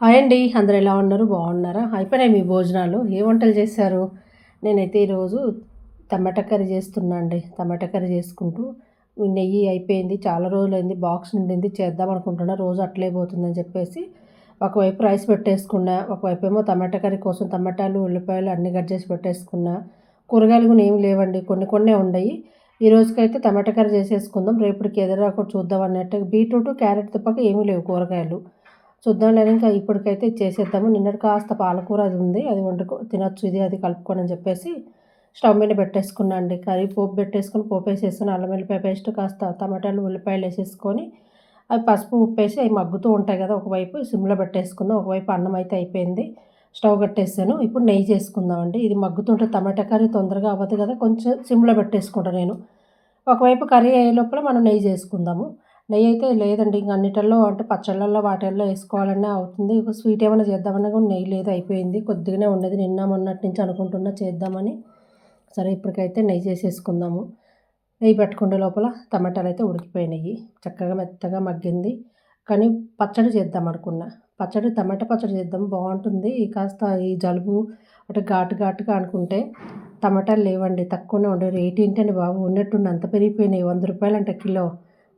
Hi అండి అందరు ఎలా ఉన్నారు? బాగున్నారా? అయిపోయినాయి మీ భోజనాలు. ఏ వంటలు చేశారు? నేనైతే ఈరోజు టమాటా కర్రీ చేస్తున్నా అండి. టమాటా కర్రీ చేసుకుంటూ నెయ్యి అయిపోయింది. చాలా రోజులైంది బాక్స్ నిండింది. చేద్దాం అనుకుంటున్నా రోజు అట్లే పోతుందని చెప్పేసి ఒకవైపు రైస్ పెట్టేసుకున్నా ఒకవైపు ఏమో టమాటా కర్రీ కోసం టమాటాలు ఉల్లిపాయలు అన్నీ కట్ చేసి పెట్టేసుకున్నా. కూరగాయలు కూడా ఏమి లేవండి కొన్ని కొన్నే ఉన్నాయి ఈ రోజుకైతే టమాటా కర్రీ చేసేసుకుందాం. రేపటికి ఎదురా చూద్దాం అన్నట్టు బీట్రూట్ క్యారెట్ తప్పక ఏమీ లేవు కూరగాయలు. చూద్దాంలేని ఇంకా ఇప్పటికైతే చేసేద్దాము. నిన్నటి కాస్త పాలకూర అది ఉంది అది వండుకో తినొచ్చు ఇది అది కలుపుకొని అని చెప్పేసి స్టవ్ మీద పెట్టేసుకున్నా అండి. కర్రీ పోపు పెట్టేసుకొని పోపు వేసేసుకుని అల్లం వెల్లిపాయ పేస్ట్ కాస్త టమాటాలు ఉల్లిపాయలు వేసేసుకొని అవి పసుపు ఉప్పు వేసి అవి మగ్గుతూ ఉంటాయి కదా ఒకవైపు సిమ్లో పెట్టేసుకుందాం. ఒకవైపు అన్నం అయితే అయిపోయింది స్టవ్ కట్టేసాను. ఇప్పుడు నెయ్యి చేసుకుందామండి ఇది మగ్గుతుంటే టమాటా కర్రీ తొందరగా అవ్వదు కదా కొంచెం సిమ్లో పెట్టేసుకుంటాను నేను. ఒకవైపు కర్రీ అయ్యే లోపల మనం నెయ్యి చేసుకుందాము. నెయ్యి అయితే లేదండి. ఇంక అన్నిటిలో అంటే పచ్చళ్ళల్లో వాటిల్లో వేసుకోవాలన్నా అవుతుంది. స్వీట్ ఏమైనా చేద్దామన్నా కూడా నెయ్యి లేదు అయిపోయింది. కొద్దిగానే ఉండేది నిన్న మొన్నటి నుంచి అనుకుంటున్నా చేద్దామని. సరే ఇప్పటికైతే నెయ్యి చేసేసుకుందాము. నెయ్యి పెట్టుకుంటే లోపల టమాటాలు అయితే ఉడికిపోయినాయి. చక్కగా మెత్తగా మగ్గింది. కానీ పచ్చడి చేద్దాం అనుకున్నా. పచ్చడి టమాటా పచ్చడి చేద్దాం. బాగుంటుంది. కాస్త ఈ జలుబు అంటే ఘాటు ఘాటుగా అనుకుంటే టమాటాలు లేవండి. తక్కువనే ఉండే రేట్ ఏంటండి బాబు? ఉన్నట్టుండి అంత పెరిగిపోయినాయి. వంద రూపాయలు అంటే కిలో.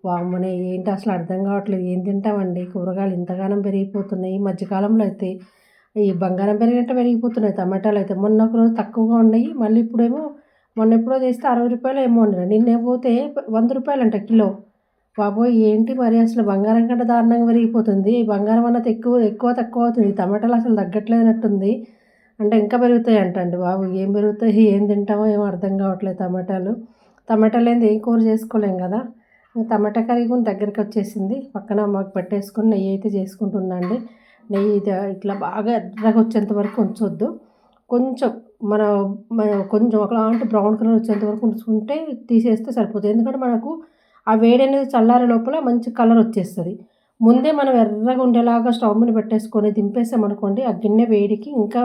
వామ్మనే ఏంటి అసలు అర్థం కావట్లేదు. ఏం తింటామండి? కూరగాయలు ఇంతగానం పెరిగిపోతున్నాయి. ఈ మధ్యకాలంలో అయితే ఈ బంగారం పెరిగినట్టు పెరిగిపోతున్నాయి. టమాటాలు అయితే మొన్న ఒక రోజు తక్కువగా ఉన్నాయి. మళ్ళీ ఇప్పుడేమో మొన్న ఎప్పుడో చేస్తే అరవై రూపాయలు ఏమో ఉన్నాయి నిన్నే పోతే వంద రూపాయలు అంట కిలో. బాబోయ్ ఏంటి మరి అసలు బంగారం కంటే దారుణంగా పెరిగిపోతుంది? బంగారం అన్నది ఎక్కువ ఎక్కువ తక్కువ అవుతుంది. టమాటాలు అసలు తగ్గట్లేనట్టుంది. అంటే ఇంకా పెరుగుతాయి అంటండి బాబు. ఏం పెరుగుతాయి? ఏం తింటామో ఏమో అర్థం కావట్లేదు టమాటాలు. టమాటాలు ఏంది? ఏం కూర చేసుకోలేం కదా? టమాటా కర్రీ కూడా దగ్గరికి వచ్చేసింది. పక్కన మాకు పెట్టేసుకొని నెయ్యి అయితే చేసుకుంటున్నాండి నెయ్యి ఇట్లా బాగా ఎర్రగా వచ్చేంత వరకు ఉంచొద్దు. కొంచెం మన కొంచెం ఒకలాంటి బ్రౌన్ కలర్ వచ్చేంత వరకు ఉంచుకుంటే తీసేస్తే సరిపోతుంది. ఎందుకంటే మనకు ఆ వేడి అనేది చల్లారే లోపల మంచి కలర్ వచ్చేస్తుంది. ముందే మనం ఎర్రగా ఉండేలాగా స్టవ్ మీద పెట్టేసుకొని దింపేసామనుకోండి ఆ గిన్నె వేడికి ఇంకా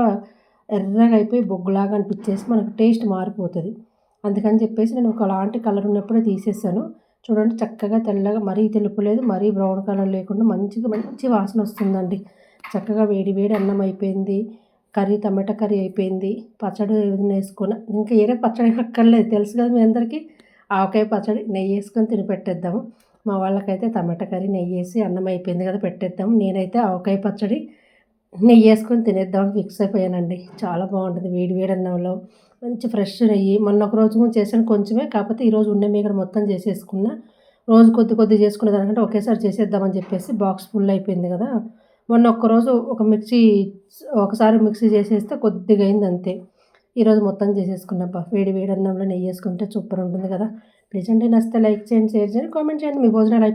ఎర్రగా అయిపోయి బొగ్గులాగా అనిపించేసి మనకు టేస్ట్ మారిపోతుంది. అందుకని చెప్పేసి నేను ఒకలాంటి కలర్ ఉన్నప్పుడే తీసేసాను. చూడండి చక్కగా తెల్లగా మరీ తెలుపు లేదు మరీ బ్రౌన్ కలర్ లేకుండా మంచిగా మంచి వాసన వస్తుందండి. చక్కగా వేడి వేడి అన్నం అయిపోయింది కర్రీ టమాటా కర్రీ అయిపోయింది పచ్చడి వేసుకుని ఇంకా ఏరే పచ్చడి అక్కర్లేదు తెలుసు కదా మీ అందరికీ? ఆవకాయ పచ్చడి నెయ్యి వేసుకొని తిని పెట్టేద్దాము. మా వాళ్ళకైతే టమాటా కర్రీ నెయ్యి వేసి అన్నం అయిపోయింది కదా పెట్టేద్దాం నేనైతే ఆవకాయ పచ్చడి నెయ్యి వేసుకొని తినేద్దామని ఫిక్స్ అయిపోయానండి. చాలా బాగుంటుంది వేడి వేడి అన్నంలో. మంచి ఫ్రెష్ నెయ్యి మొన్న ఒక రోజు చేసాను కొంచెమే కాకపోతే ఈరోజు ఉండే మీగడ మొత్తం చేసేసుకున్నా. రోజు కొద్ది కొద్ది చేసుకునే దానికంటే ఒకేసారి చేసేద్దామని చెప్పేసి బాక్స్ ఫుల్ అయిపోయింది కదా. మొన్న ఒక్కరోజు ఒక మిక్సీ ఒకసారి మిక్సీ చేసేస్తే కొద్దిగా అయింది అంతే. ఈరోజు మొత్తం చేసేసుకున్నప్ప వేడి వేడి అన్నంలో నెయ్యి వేసుకుంటే సూపర్ ఉంటుంది కదా. ప్లీజ్ అండి నచ్చితే లైక్ చేయండి షేర్ చేయండి కామెంట్ చేయండి. మీ భోజనాలు అయిపోయి